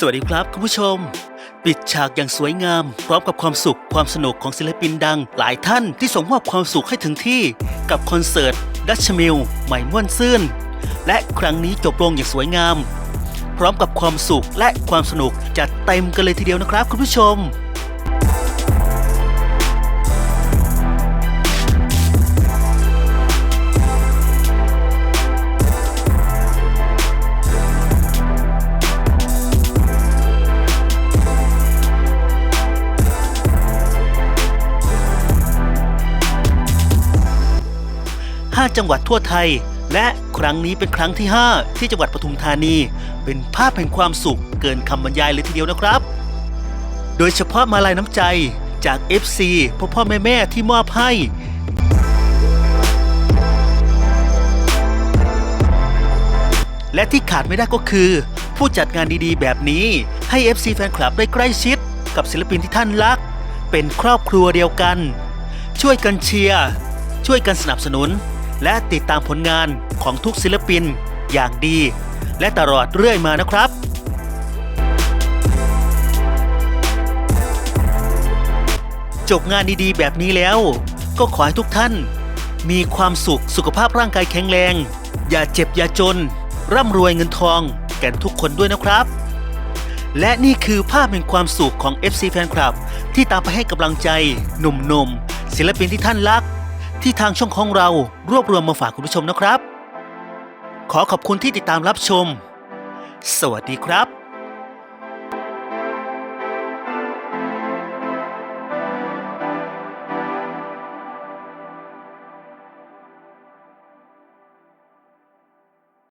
สวัสดีครับคุณผู้ชม ปิดฉากอย่างสวยงาม พร้อมกับความสุขความสนุกของศิลปินดัง หลายท่านที่ส่งมอบความสุขให้ถึงที่กับคอนเสิร์ตดัชมิลใหม่ม่วนซื่น และครั้งนี้จบลงอย่างสวยงาม พร้อมกับความสุขและความสนุกจัดเต็มกันเลยทีเดียวนะครับคุณผู้ชม 5 จังหวัดทั่วไทย และครั้งนี้เป็นครั้งที่ 5 ที่จังหวัดปทุมธานี เป็นภาพแห่งความสุขเกินคำบรรยายเลยทีเดียวนะครับ โดยเฉพาะมาลายน้ำใจจาก FC พ่อพ่อแม่แม่ที่มอบให้และที่ขาดไม่ได้ก็คือ ผู้จัดงานดีๆ แบบนี้ ให้ FC แฟนคลับได้ใกล้ชิด กับศิลปินที่ท่านรัก เป็นครอบครัวเดียวกัน ช่วยกันเชียร์ ช่วยกันสนับสนุน และติดตามผลงานของทุกศิลปินอย่างดี และตลอดเรื่อยมานะครับจบงานดีๆ แบบนี้แล้ว ก็ขอให้ทุกท่าน มีความสุขสุขภาพร่างกายแข็งแรง อย่าเจ็บอย่าจน ร่ำรวยเงินทองแก่ทุกคนด้วยนะครับ และนี่คือภาพแห่งความสุขของ FC แฟนคลับ ที่ตามไปให้กำลังใจหนุ่มๆศิลปินที่ท่านรัก ที่ทางช่องของเรารวบรวมมาฝากคุณผู้ชมนะครับ ขอขอบคุณที่ติดตามรับชม สวัสดีครับ